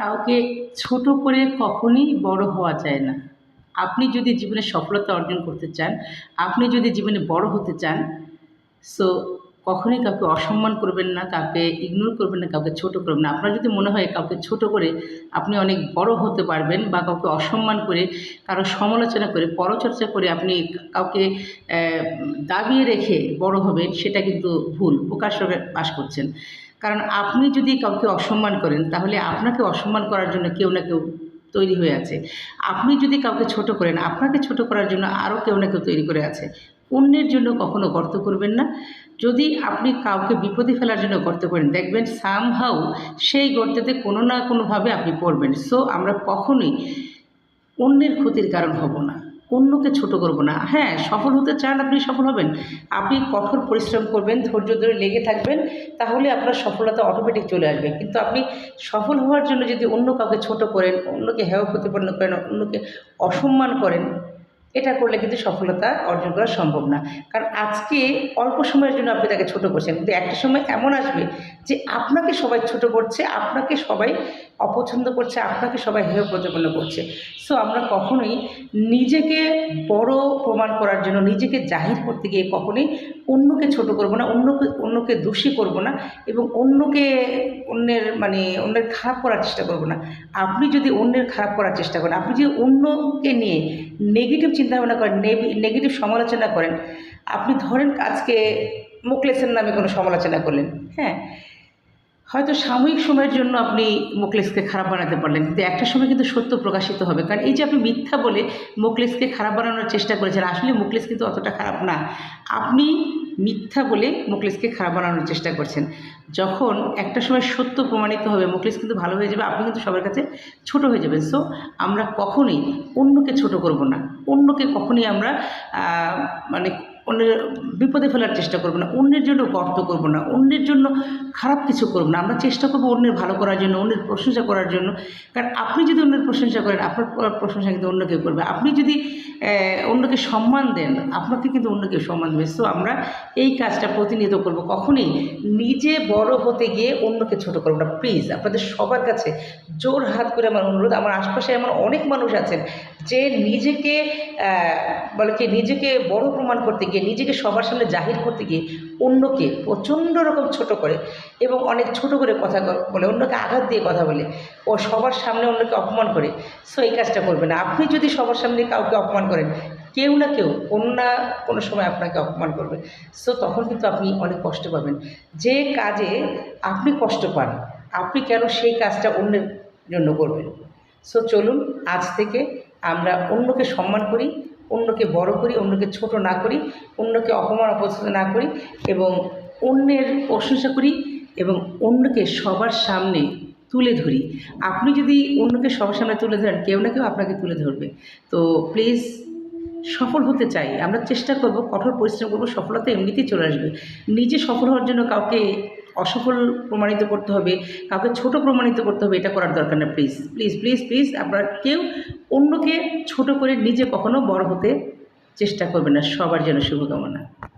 কাউকে ছোট করে কখনই বড় হওয়া যায় না। আপনি যদি জীবনে সফলতা অর্জন করতে চান, আপনি যদি জীবনে বড় হতে চান সো কখনোই কাউকে অসম্মান করবেন না, কাউকে ইগনোর করবেন না, কাউকে ছোট করবেন না। আপনার যদি মনে হয় কাউকে ছোট করে আপনি অনেক বড় হতে পারবেন বা কাউকে অসম্মান করে, কারও সমালোচনা করে, পরচর্চা করে আপনি কাউকে দাবিয়ে রেখে বড় হবেন, সেটা কিন্তু ভুল, প্রকাশ বাস করছেন। কারণ আপনি যদি কাউকে অসম্মান করেন, তাহলে আপনাকে অসম্মান করার জন্য কেউ না কেউ তৈরি হয়ে আছে। আপনি যদি কাউকে ছোট করেন, আপনাকে ছোট করার জন্য আরও কেউ না কেউ তৈরি করে আছে। অন্যের জন্য কখনো গর্ত করবেন না। যদি আপনি কাউকে বিপদে ফেলার জন্য গর্ত করেন, দেখবেন সামহাউ সেই গর্তেতে কোনো না কোনোভাবে আপনি পড়বেন। সো আমরা কখনোই অন্যের ক্ষতির কারণ হব না। অন্যকে ছোট করব না। হ্যাঁ সফল হতে চান আপনি সফল হবেন। আপনি কঠোর পরিশ্রম করবেন, ধৈর্য ধরে লেগে থাকবেন, তাহলে আপনার সফলতা অটোমেটিক চলে আসবে। কিন্তু আপনি সফল হওয়ার জন্য যদি অন্য কাউকে ছোট করেন, অন্যকে হেয় প্রতিপন্ন করেন, অন্যকে অসম্মান করেন, এটা করলে কিন্তু সফলতা অর্জন করা সম্ভব না। কারণ আজকে অল্প সময়ের জন্য আপনি তাকে ছোট করছেন। কিন্তু একটা সময় এমন আসবে যে আপনাকে সবাই ছোট করছে, আপনাকে সবাই অপছন্দ করছে, আপনাকে সবাই হেয় প্রতিপন্ন করছে। সো আমরা কখনোই নিজেকে বড় প্রমাণ করার জন্য, নিজেকে জাহির করতে গিয়ে কখনোই অন্যকে ছোট করব না, অন্যকে অন্যকে দোষী করব না এবং অন্যকে অন্যের মানে অন্যের খারাপ করার চেষ্টা করব না। আপনি যদি অন্যের খারাপ করার চেষ্টা করেন, আপনি যদি অন্যকে নিয়ে নেগেটিভ চিন্তাভাবনা করেন নেগেটিভ সমালোচনা করেন, আপনি ধরেন আজকে মুকলেসের নামে কোনো সমালোচনা করলেন হ্যাঁ? হয়তো সাময়িক সময়ের জন্য আপনি মোকলেসকে খারাপ বানাতে পারলেন, কিন্তু একটা সময় কিন্তু সত্য প্রকাশিত হবে। কারণ এই যে আপনি মিথ্যা বলে মোকলেসকে খারাপ বানানোর চেষ্টা করেছেন, আসলে মোকলেস কিন্তু অতটা খারাপ না। আপনি মিথ্যা বলে মোকলেসকে খারাপ বানানোর চেষ্টা করছেন। যখন একটা সময় সত্য প্রমাণিত হবে, মোকলেস কিন্তু ভালো হয়ে যাবে, আপনি কিন্তু সবার কাছে ছোট হয়ে যাবেন। সো আমরা কখনোই অন্যকে ছোট করব না। অন্যকে কখনোই আমরা মানে অন্যের বিপদে ফেলার চেষ্টা করব না, অন্যের জন্য গর্ত করব না, অন্যের জন্য খারাপ কিছু করব না। আমরা চেষ্টা করব অন্যের ভালো করার জন্য, অন্যের প্রশংসা করার জন্য। কারণ আপনি যদি অন্যের প্রশংসা করেন, আপনার প্র- প্রশংসা কিন্তু অন্য কেউ করবে। আপনি যদি অন্যকে সম্মান দেন, আপনাকে কিন্তু অন্য কেউ সম্মান দেবে। সো আমরা এই কাজটা প্রতিনিয়ত করব। কখনই নিজে বড় হতে গিয়ে অন্যকে ছোট করব না। প্লিজ আপনাদের সবার কাছে জোর হাত করে আমার অনুরোধ। আমার আশপাশে এমন অনেক মানুষ আছেন যে নিজেকে বলে কি, নিজেকে বড় প্রমাণ করতে গিয়ে, নিজেকে সবার সামনে জাহির করতে গিয়ে অন্যকে প্রচণ্ড রকম ছোট করে এবং অনেক ছোট করে কথা বলে অন্যকে আঘাত দিয়ে কথা বলে, ও সবার সামনে অন্যকে অপমান করে, সো এই কাজটা করবে না। আপনি যদি সবার সামনে কাউকে অপমান করেন, কেউ না কেউ কোনো না কোনো সময় আপনাকে অপমান করবে। সো তখন কিন্তু আপনি অনেক কষ্ট পাবেন। যে কাজে আপনি কষ্ট পান, আপনি কেন সেই কাজটা অন্যের জন্য করবেন? সো চলুন, আজ থেকে আমরা অন্যকে সম্মান করি, অন্যকে বড় করি, অন্যকে ছোট না করি, অন্যকে অপমান, অপছন্দ না করি এবং অন্যের প্রশংসা করি এবং অন্যকে সবার সামনে তুলে ধরি। আপনি যদি অন্যকে সবার সামনে তুলে ধরেন, কেউ না কেউ আপনাকে তুলে ধরবে। তো প্লিজ সফল হতে চাই। আমরা চেষ্টা করব, কঠোর পরিশ্রম করব, সফলতা এমনিতেই চলে আসবে। নিজে সফল হওয়ার জন্য কাউকে অসফল প্রমাণিত করতে হবে, কাউকে ছোট প্রমাণিত করতে হবে, এটা করার দরকার না প্লিজ প্লিজ প্লিজ প্লিজ আপনারা কেউ অন্যকে ছোট করে নিজে কখনো বড় হতে চেষ্টা করবে না। সবার জন্য শুভকামনা।